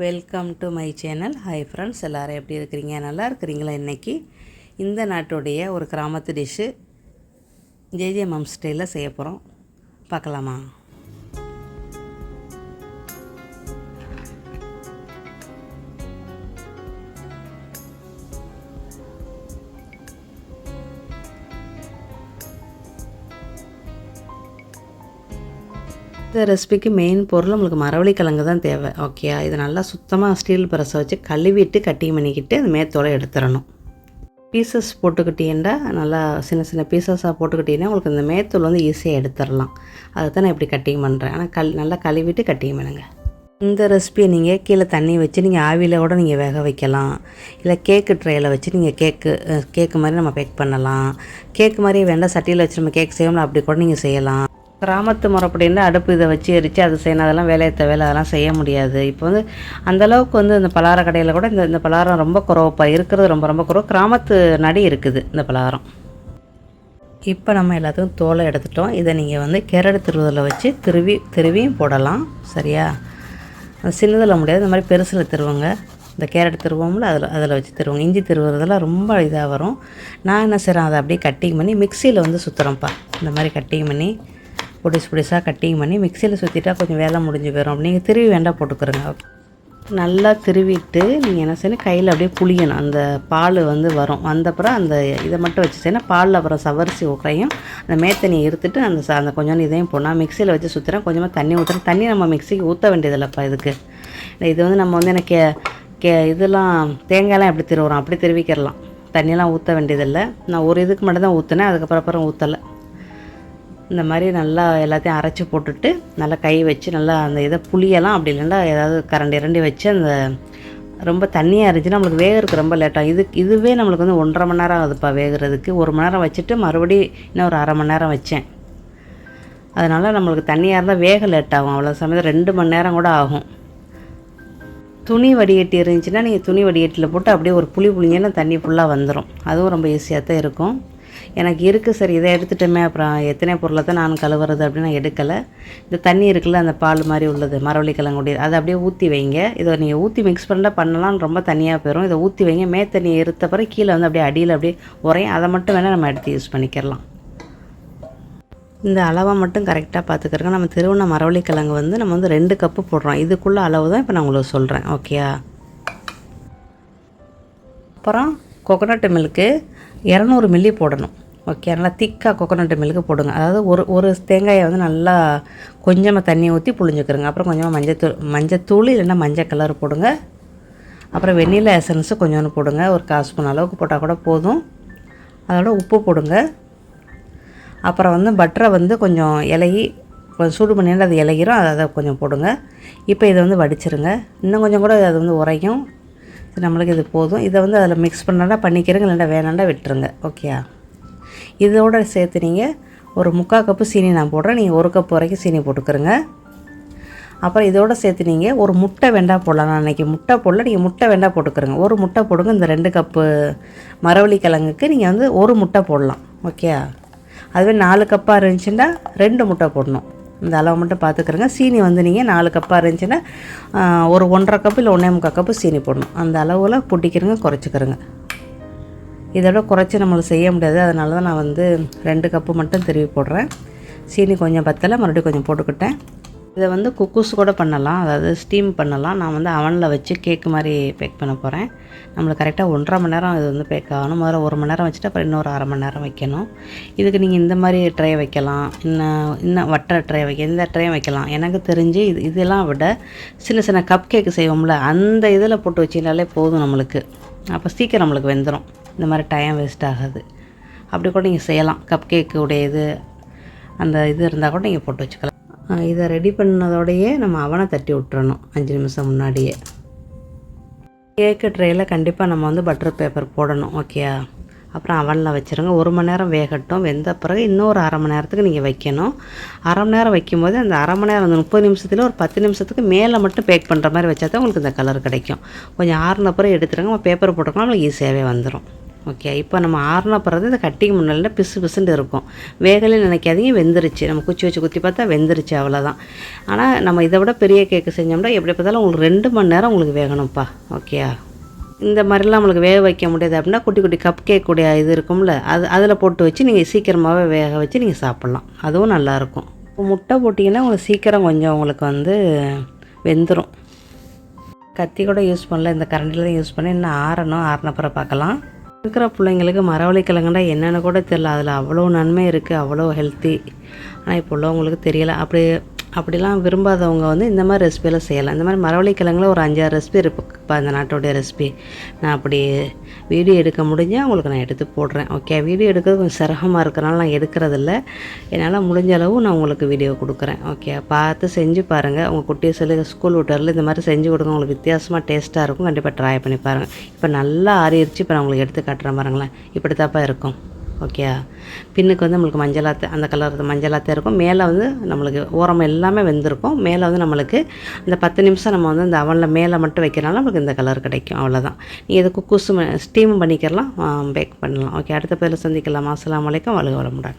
Welcome to my channel hi friends எல்லோரும் எப்படி இருக்கிறீங்க? நல்லா இருக்கிறீங்களா இன்றைக்கி இந்த நாட்டுடைய ஒரு கிராமத்து டிஷ்ஷு ஜேஜே மம் ஸ்டைலில் செய்ய போகிறோம் பார்க்கலாமா? இந்த ரெசிபிக்கு மெயின் பொருள் நம்மளுக்கு மரவள்ளி கிழங்கு தான் தேவை. ஓகே இது நல்லா சுத்தமாக ஸ்டீல் பிரஸை வச்சு கழுவிட்டு கட்டிங் பண்ணிக்கிட்டு அந்த மேத்தோட எடுத்துடணும் பீசஸ் போட்டுக்கிட்டீங்கன்னா நல்லா சின்ன சின்ன பீசஸாக போட்டுக்கிட்டீங்கன்னா உங்களுக்கு இந்த மேத்தூள் வந்து ஈஸியாக எடுத்துடலாம் அதை தான் நான் இப்படி கட்டிங் பண்ணுறேன் ஆனால் கல் நல்லா கழுவிட்டு கட்டிங் பண்ணுங்க. இந்த ரெசிபியை நீங்கள் கீழே தண்ணி வச்சு நீங்கள் ஆவியில் கூட நீங்கள் வேக வைக்கலாம். இல்லை கேக்கு ட்ரேயில் வச்சு நீங்கள் கேக்கு கேக்கு மாதிரி நம்ம பேக் பண்ணலாம். கேக்கு மாதிரி வேண்டாம் சட்டியில் வச்சு நம்ம கேக் செய்யணும் அப்படி கூட நீங்கள் செய்யலாம். கிராமத்து முறைப்படின்னா அடுப்பு இதை வச்சு எரித்து அது செய்யணும். அதெல்லாம் வேலையை வேலை அதெல்லாம் செய்ய முடியாது. இப்போ வந்து அந்தளவுக்கு வந்து இந்த பலார கடையில் கூட இந்த இந்த பலகாரம் ரொம்ப குறவுப்பா இருக்கிறது ரொம்ப ரொம்ப குறவு. கிராமத்து நடி இருக்குது இந்த பலகாரம். இப்போ நம்ம எல்லாத்துக்கும் தோலை எடுத்துட்டோம். இதை நீங்கள் வந்து கேரட் திருவதில் வச்சு திருவி திருவியும் போடலாம். சரியா? சின்னதில் முடியாது. இந்த மாதிரி பெருசில் திருவுங்க. இந்த கேரட் திருவோம்ல அதில் அதில் வச்சு திருவோங்க. இஞ்சி திருவுறதெல்லாம் ரொம்ப இதாக வரும். நான் என்ன செய்கிறேன் அதை அப்படியே கட்டிங் பண்ணி மிக்சியில் வந்து சுற்றுறேன்ப்பா இந்த மாதிரி கட்டிங் பண்ணி பொடிசு பொடிசாக கட்டிங் பண்ணி மிக்சியில் சுற்றிட்டா கொஞ்சம் வேலை முடிஞ்சு போயிடும் நீங்கள் திருவி வேண்டாம் போட்டுக்கிறோங்க நல்லா திருவிட்டு நீங்கள் என்ன செய்யணும்? கையில் அப்படியே புளியணும். அந்த பால் வந்து வரும். வந்தப்புறம் அந்த இதை மட்டும் வச்சு செய்யணும். பாலில் அப்புறம் சவரிசி உக்கரையும் அந்த மேத்தனியை இருத்துட்டு அந்த அந்த கொஞ்சம் இதையும் போனால் மிக்சியில் வச்சு சுற்றுறேன் கொஞ்சமாக தண்ணி ஊற்றுறேன் தண்ணி நம்ம மிக்சிக்கு ஊற்ற வேண்டியதில்லைப்பா இதுக்கு. இது வந்து நம்ம வந்து எனக்கு கே இதெல்லாம் தேங்காயெல்லாம் எப்படி திருவுறோம்? அப்படி திருவிக்கிறலாம். தண்ணியெல்லாம் ஊற்ற வேண்டியதில்லை நான் ஒரு இதுக்கு மட்டும் தான் ஊற்றினேன் அதுக்கப்புறம் அப்புறம் ஊற்றலை இந்த மாதிரி நல்லா எல்லாத்தையும் அரைச்சி போட்டுட்டு நல்லா கை வச்சு நல்லா அந்த இதை புளியெல்லாம் அப்படி இல்லைன்னா ஏதாவது கரண்டி இரண்டி வச்சு அந்த ரொம்ப தண்ணியாக இருந்துச்சுன்னா நம்மளுக்கு வேகிறதுக்கு ரொம்ப லேட்டாகும் இது இதுவே நம்மளுக்கு வந்து ஒன்றரை மணி நேரம் ஆகுதுப்பா வேகிறதுக்கு. ஒரு மணி நேரம் வச்சுட்டு மறுபடி இன்னும் ஒரு அரை மணி நேரம் வச்சேன். அதனால் நம்மளுக்கு தண்ணியாக இருந்தால் வேக லேட் ஆகும். அவ்வளோ சமயத்தில் ரெண்டு மணி நேரம் கூட ஆகும். துணி வடிகட்டி இருந்துச்சுன்னா நீங்கள் துணி வடிகட்டியில் போட்டு அப்படியே ஒரு புளி புளிங்கன்னா தண்ணி ஃபுல்லாக வந்துடும் அதுவும் ரொம்ப ஈஸியாக தான் இருக்கும். எனக்கு இருக்குது சரி இதை எடுத்துட்டோமே. அப்புறம் எத்தனை பொருளை தான் நான் கழுவுறது அப்படின்னு நான் எடுக்கலை. இந்த தண்ணி இருக்குல்ல அந்த பால் மாதிரி உள்ளது மரவள்ளி கிழங்குடைய அதை அப்படியே ஊற்றி வைங்க. இதை நீங்கள் ஊற்றி மிக்ஸ் பண்ணால் பண்ணலாம் ரொம்ப தனியாக போயிடும் இதை ஊற்றி வைங்க. மே தண்ணியை இருத்த பிறகு கீழே வந்து அப்படியே அடியில் அப்படியே உரையும். அதை மட்டும் வேணால் நம்ம எடுத்து யூஸ் பண்ணிக்கிறலாம் இந்த அளவை மட்டும் கரெக்டாக பார்த்துக்கிறோங்க நம்ம திருவண்ண மரவள்ளி கிழங்கு வந்து நம்ம வந்து ரெண்டு கப்பு போடுறோம். இதுக்குள்ளே அளவு தான் இப்போ நான் உங்களுக்கு சொல்கிறேன் ஓகேயா அப்புறம் கொக்கனட் மில்க்கு இரநூறு மில்லி போடணும். ஓகே நல்லா திக்காக கொக்கனட் மில்க்கு போடுங்க. அதாவது ஒரு ஒரு தேங்காயை வந்து நல்லா கொஞ்சமாக தண்ணி ஊற்றி புழிஞ்சுக்கிறோங்க. அப்புறம் கொஞ்சமாக மஞ்சத்தூள் மஞ்சத்தூள் இல்லைன்னா மஞ்சள் கலர் போடுங்க. அப்புறம் வெண்ணிலா எசன்ஸு கொஞ்சோண்டு போடுங்க. ஒரு காசு ஸ்பூன் அளவுக்கு போட்டால் கூட போதும். அதோட உப்பு போடுங்க. அப்புறம் வந்து பட்டரை வந்து கொஞ்சம் இலகி கொஞ்சம் சூடு பண்ணிட்டு அது இலகிரும் அதை கொஞ்சம் போடுங்க. இப்போ இதை வந்து வடிச்சிருங்க. இன்னும் கொஞ்சம் கூட அது வந்து உரையும் நம்மளுக்கு இது போதும். இதை வந்து அதில் மிக்ஸ் பண்ணால் பண்ணிக்கிறங்க இல்லைன்னா வேணாண்டா விட்டுருங்க. ஓகேயா இதோட சேர்த்து நீங்கள் ஒரு முக்கால் கப்பு சீனி நான் போடுறேன். நீங்கள் ஒரு கப் வரைக்கும் சீனி போட்டுக்கிறங்க அப்புறம் இதோட சேர்த்து நீங்கள் ஒரு முட்டை வெண்டா போடலாம். நான் அன்றைக்கி முட்டை போடல நீங்கள் முட்டை வெண்டா போட்டுக்கிறங்க ஒரு முட்டை போடுங்க இந்த ரெண்டு கப்பு மரவள்ளி கிழங்குக்கு நீங்கள் வந்து ஒரு முட்டை போடலாம். ஓகே அதுவே நாலு கப்பாக இருந்துச்சுன்னா ரெண்டு முட்டை போடணும். இந்த அளவு மட்டும் பார்த்துக்கிறங்க. சீனி வந்து நீங்கள் நாலு கப்பாக இருந்துச்சுன்னா ஒரு ஒன்றரை கப்பு இல்லை ஒன்றே முக்கால் கப்பு சீனி போடணும். அந்த அளவில் பிடிக்கிறங்க குறைச்சிக்கிறங்க. இதோட குறைச்சி நம்மளுக்கு செய்ய முடியாது. அதனால தான் நான் வந்து ரெண்டு கப்பு மட்டும் திருவி போடுறேன். சீனி கொஞ்சம் பத்தலை மறுபடியும் கொஞ்சம் போட்டுக்கிட்டேன். இதை வந்து குக்கூஸ் கூட பண்ணலாம். அதாவது ஸ்டீம் பண்ணலாம். நான் வந்து அவனில் வச்சு கேக்கு மாதிரி பேக் பண்ண போகிறேன் நம்மளுக்கு கரெக்டாக ஒன்றரை மணி நேரம் இது வந்து பேக் ஆகணும். முதல்ல ஒரு மணி நேரம் வச்சுட்டு அப்புறம் இன்னொரு அரை மணி நேரம் வைக்கணும். இதுக்கு நீங்கள் இந்த மாதிரி ட்ரே வைக்கலாம். இன்னும் இன்னும் வட்டை ட்ரே வைக்க இந்த ட்ரே வைக்கலாம். எனக்கு தெரிஞ்சு இது இதெல்லாம் விட சின்ன சின்ன கப் கேக்கு செய்வோம்ல அந்த இதில் போட்டு வச்சிங்கனாலே போதும் நம்மளுக்கு. அப்போ சீக்கிரம் நம்மளுக்கு வெந்துடும் இந்த மாதிரி டைம் வேஸ்ட் ஆகாது. அப்படி கூட நீங்கள் செய்யலாம். கப் கேக்கு உடைய இது அந்த இது இருந்தால் கூட நீங்கள் போட்டு வச்சுக்கலாம். இதை ரெடி பண்ணதோடையே நம்ம அவனை தட்டி விட்டுறணும். அஞ்சு நிமிஷம் முன்னாடியே. கேக்கு ட்ரேயில் கண்டிப்பாக நம்ம வந்து பட்டர் பேப்பர் போடணும் ஓகேயா அப்புறம் அவனில் வச்சுருங்க. ஒரு மணி நேரம் வேகட்டும். வெந்த பிறகு இன்னொரு அரை மணி நேரத்துக்கு நீங்கள் வைக்கணும். அரை மணி நேரம் வைக்கும்போது அந்த அரை மணி நேரம் அந்த முப்பது நிமிஷத்தில் ஒரு பத்து நிமிஷத்துக்கு மேலே மட்டும் பேக் பண்ணுற மாதிரி வச்சா தான் உங்களுக்கு இந்த கலர் கிடைக்கும். கொஞ்சம் ஆறுன பிறகு எடுத்துருங்க. பேப்பர் போட்டுக்கலாம் உங்களுக்கு ஈஸியாகவே வந்துடும் ஓகே இப்போ நம்ம ஆறுன பிறகு இந்த கட்டிக்கு முன்னால பிசு பிசுன்னு இருக்கும். வேகலையும் நினைக்காதீங்க வெந்துருச்சு. நம்ம குச்சி வச்சு குத்தி பார்த்தா வெந்துருச்சு அவ்வளோதான் ஆனால் நம்ம இதை விட பெரிய கேக்கு செஞ்சோம்னா எப்படி பார்த்தாலும் உங்களுக்கு ரெண்டு மணி நேரம் உங்களுக்கு வேகணும்ப்பா. ஓகேயா இந்த மாதிரிலாம் நம்மளுக்கு வேக வைக்க முடியாது அப்படின்னா குட்டி குட்டி கப் கேக் உடைய இது இருக்கும்ல அது அதில் போட்டு வச்சு நீங்கள் சீக்கிரமாகவே வேக வச்சு நீங்கள் சாப்பிட்லாம். அதுவும் நல்லாயிருக்கும் இப்போ முட்டை போட்டிங்கன்னா உங்களுக்கு சீக்கிரம் கொஞ்சம் உங்களுக்கு வந்து வெந்துடும் கத்தி கூட யூஸ் பண்ணல இந்த கரண்டில் தான் யூஸ் பண்ணி இன்னும் ஆறணும் ஆறினப்புறம் பார்க்கலாம். இருக்கிற பிள்ளைங்களுக்கு மரவள்ளிக்கிழங்குனா என்னென்னு கூட தெரில அதில் அவ்வளோ நன்மை இருக்குது அவ்வளோ ஹெல்த்தி ஆனால் இப்போ உள்ளவங்களுக்கு தெரியலை. அப்படி அப்படிலாம் விரும்பாதவங்க வந்து இந்த மாதிரி ரெசிபியெல்லாம் செய்யலாம். இந்த மாதிரி மரவள்ளிக்கிழங்குல ஒரு அஞ்சாறு ரெசிபி இருக்குப்பா இந்த நாட்டோடைய ரெசிபி நான் அப்படி வீடியோ எடுக்க முடிஞ்சால் உங்களுக்கு நான் எடுத்து போடுறேன். ஓகே வீடியோ எடுக்கிறது கொஞ்சம் சிரமமாக இருக்கிறனால நான் எடுக்கிறதில்ல. என்னால் முடிஞ்ச அளவு நான் உங்களுக்கு வீடியோ கொடுக்குறேன். ஓகே பார்த்து செஞ்சு பாருங்கள் உங்கள் குட்டியை சொல்லி ஸ்கூல் விட்டாரில் இந்த மாதிரி செஞ்சு கொடுங்க. உங்களுக்கு வித்தியாசமாக டேஸ்ட்டாக இருக்கும். கண்டிப்பாக ட்ரை பண்ணி பாருங்கள் இப்போ நல்லா ஆறிடுச்சு. இப்போ நான் உங்களுக்கு எடுத்து காட்டுறேன் பாருங்களேன். இப்படி தாப்பா இருக்கும். ஓகே பின்னுக்கு வந்து நம்மளுக்கு மஞ்சளாத்த அந்த கலர் மஞ்சளாத்த இருக்கும். மேலே வந்து நம்மளுக்கு ஓரம் எல்லாமே வெந்திருக்கும். மேலே வந்து நம்மளுக்கு இந்த பத்து நிமிஷம் நம்ம வந்து இந்த அவனில் மேலே மட்டும் வைக்கிறனால நம்மளுக்கு இந்த கலர் கிடைக்கும். அவ்வளோதான் நீங்கள் இதை குக்கூஸ் ஸ்டீம் பண்ணிக்கிறலாம் பேக் பண்ணலாம். ஓகே அடுத்த பேரில் சந்திக்கலாம். அஸ்லாம் அலைக்கும். வலுக வளமுடன்.